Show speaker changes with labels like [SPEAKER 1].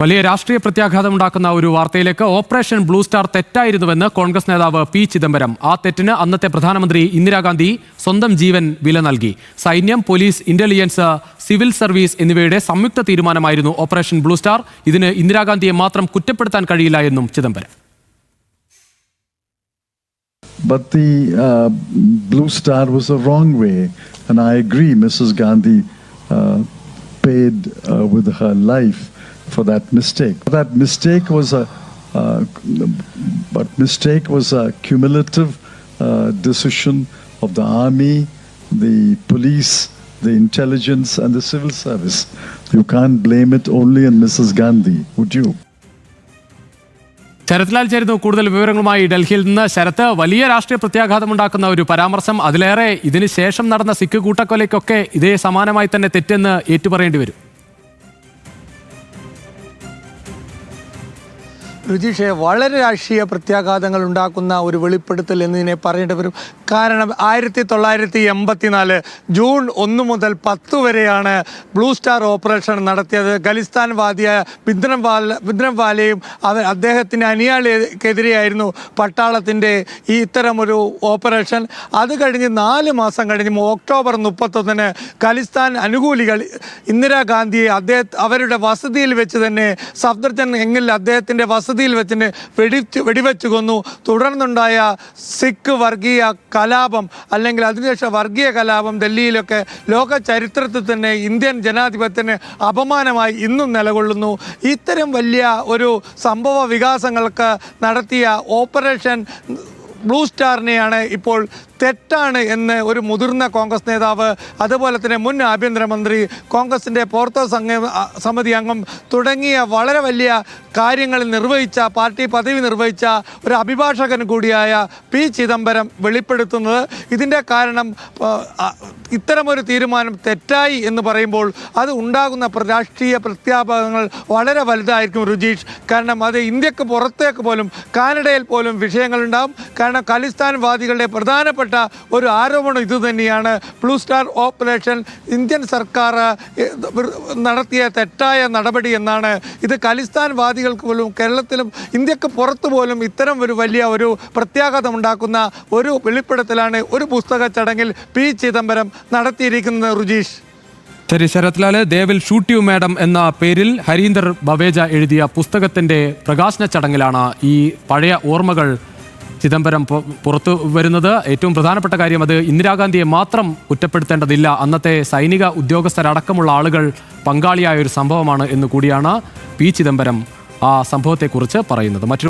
[SPEAKER 1] വലിയ രാഷ്ട്രീയ പ്രത്യാഘാതം ഉണ്ടാക്കുന്ന ഒരു വാർത്തയിലേക്ക് ഓപ്പറേഷൻ ബ്ലൂ സ്റ്റാർ തെറ്റായിരുന്നുവെന്ന് കോൺഗ്രസ് നേതാവ് പി ചിദംബരം ആ തെറ്റിന് അന്നത്തെ പ്രധാനമന്ത്രി ഇന്ദിരാഗാന്ധി സ്വന്തം ജീവൻ വില നൽകി സൈന്യം പോലീസ് ഇന്റലിജൻസ് സിവിൽ സർവീസ് എന്നിവയുടെ സംയുക്ത തീരുമാനമായിരുന്നു ഓപ്പറേഷൻ ബ്ലൂ സ്റ്റാർ ഇതിന് ഇന്ദിരാഗാന്ധിയെ മാത്രം കുറ്റപ്പെടുത്താൻ കഴിയില്ല എന്നും Chidambaram
[SPEAKER 2] But the uh, Blue Star was the wrong way, and I agree. Mrs. Gandhi uh, paid uh, with her life for that mistake. That mistake was a, uh, but mistake was a cumulative uh, decision of the army, the police, the intelligence, and the civil service. You can't blame it only on Mrs. Gandhi, would you?
[SPEAKER 1] Sarathlal ചേരുന്നു കൂടുതൽ വിവരങ്ങളുമായി ഡൽഹിയിൽ നിന്ന് ശരത്ത് വലിയ രാഷ്ട്രീയ പ്രത്യാഘാതമുണ്ടാക്കുന്ന ഒരു പരാമർശം അതിലേറെ ഇതിനുശേഷം നടന്ന സിഖ് കൂട്ടക്കൊലയ്ക്കൊക്കെ ഇതേ സമാനമായി തന്നെ തെറ്റെന്ന് ഏറ്റുപറയേണ്ടി വരും
[SPEAKER 3] രുചിഷെ വളരെ രാഷ്ട്രീയ പ്രത്യാഘാതങ്ങൾ ഉണ്ടാക്കുന്ന ഒരു വെളിപ്പെടുത്തൽ എന്നതിനെ പറയേണ്ടി വരും. കാരണം ആയിരത്തി തൊള്ളായിരത്തി എൺപത്തിനാല് ജൂൺ ഒന്ന് മുതൽ പത്ത് വരെയാണ് ബ്ലൂ സ്റ്റാർ ഓപ്പറേഷൻ നടത്തിയത്. ഖലിസ്ഥാൻ വാദിയായ ബിദ്രംവാല വാല അവ അദ്ദേഹത്തിന്റെ അനുയാളിക്കെതിരെയായിരുന്നു പട്ടാളത്തിന്റെ ഈ ഇത്തരമൊരു ഓപ്പറേഷൻ. അത് കഴിഞ്ഞ് നാല് മാസം കഴിഞ്ഞ് ഒക്ടോബർ മുപ്പത്തൊന്നിന് ഖലിസ്ഥാൻ അനുകൂലികൾ ഇന്ദിരാഗാന്ധിയെ അദ്ദേഹ അവരുടെ വസതിയിൽ വെച്ച് തന്നെ സഫ്ദർജൻ എങ്ങിൽ അദ്ദേഹത്തിന്റെ വസതിയിൽ വെച്ച് വെച്ചിന് വെടിച്ച് വെടിവെച്ച് കൊന്നു. തുടർന്നുണ്ടായ സിഖ് വർഗീയ കലാപം അല്ലെങ്കിൽ അതിനുശേഷം വർഗീയ കലാപം ഡൽഹിയിലൊക്കെ ലോക ചരിത്രത്തിൽ തന്നെ ഇന്ത്യൻ ജനാധിപത്യത്തിന് അപമാനമായി ഇന്നും നിലകൊള്ളുന്നു. ഇത്തരം വലിയ ഒരു സംഭവ വികാസങ്ങൾക്ക് നടത്തിയ ഓപ്പറേഷൻ ബ്ലൂ സ്റ്റാറിനെയാണ് ഇപ്പോൾ തെറ്റാണ് എന്ന് ഒരു മുതിർന്ന കോൺഗ്രസ് നേതാവ് അതുപോലെ തന്നെ മുൻ ആഭ്യന്തരമന്ത്രി കോൺഗ്രസിന്റെ പോർത്തോ സംഘ സമിതി അംഗം തുടങ്ങിയ വളരെ വലിയ കാര്യങ്ങൾ നിർവഹിച്ച പാർട്ടി പദവി നിർവഹിച്ച ഒരു അഭിഭാഷകൻ കൂടിയായ പി ചിദംബരം വെളിപ്പെടുത്തുന്നത്. ഇതിന്റെ കാരണം ഇത്തരമൊരു തീരുമാനം തെറ്റായി എന്ന് പറയുമ്പോൾ അത് ഉണ്ടാകുന്ന രാഷ്ട്രീയ പ്രത്യാപകങ്ങൾ വളരെ വലുതായിരിക്കും രുചീഷ് കാരണം അത് ഇന്ത്യയ്ക്ക് പുറത്തേക്ക് പോലും കാനഡയിൽ പോലും വിഷയങ്ങളുണ്ടാകും കാരണം ഖലിസ്ഥാൻ വാദികളുടെ പ്രധാനപ്പെട്ട ഒരു ആരോപണം ഇതുതന്നെയാണ് ബ്ലൂ സ്റ്റാർ ഓപ്പറേഷൻ ഇന്ത്യൻ സർക്കാർ നടത്തിയ തെറ്റായ നടപടി എന്നാണ്. ഇത് ഖലിസ്ഥാൻവാദികൾക്ക് പോലും കേരളത്തിലും ഇന്ത്യയ്ക്ക് പുറത്തു പോലും ഇത്തരം ഒരു വലിയ ഒരു പ്രത്യാഘാതം ഉണ്ടാക്കുന്ന ഒരു വെളിപ്പെടുത്തലാണ് ഒരു പുസ്തക ചടങ്ങിൽ പി. ചിദംബരം നടത്തിയിരിക്കുന്നത് റുജീഷ്
[SPEAKER 1] ശരി ശരത്ലാൽ ദേവിൽ ഷൂട്ട് യു മാഡം എന്ന പേരിൽ ഹരീന്ദർ ബവേജ എഴുതിയ പുസ്തകത്തിന്റെ പ്രകാശന ചടങ്ങിലാണ് ഈ പഴയ ഓർമ്മകൾ ചിദംബരം പുറത്തു വരുന്നത്. ഏറ്റവും പ്രധാനപ്പെട്ട കാര്യം അത് ഇന്ദിരാഗാന്ധിയെ മാത്രം കുറ്റപ്പെടുത്തേണ്ടതില്ല. അന്നത്തെ സൈനിക ഉദ്യോഗസ്ഥരടക്കമുള്ള ആളുകൾ പങ്കാളിയായ ഒരു സംഭവമാണ് എന്ന് കൂടിയാണ് പി ചിദംബരം ആ സംഭവത്തെക്കുറിച്ച് പറയുന്നത്. മറ്റൊരു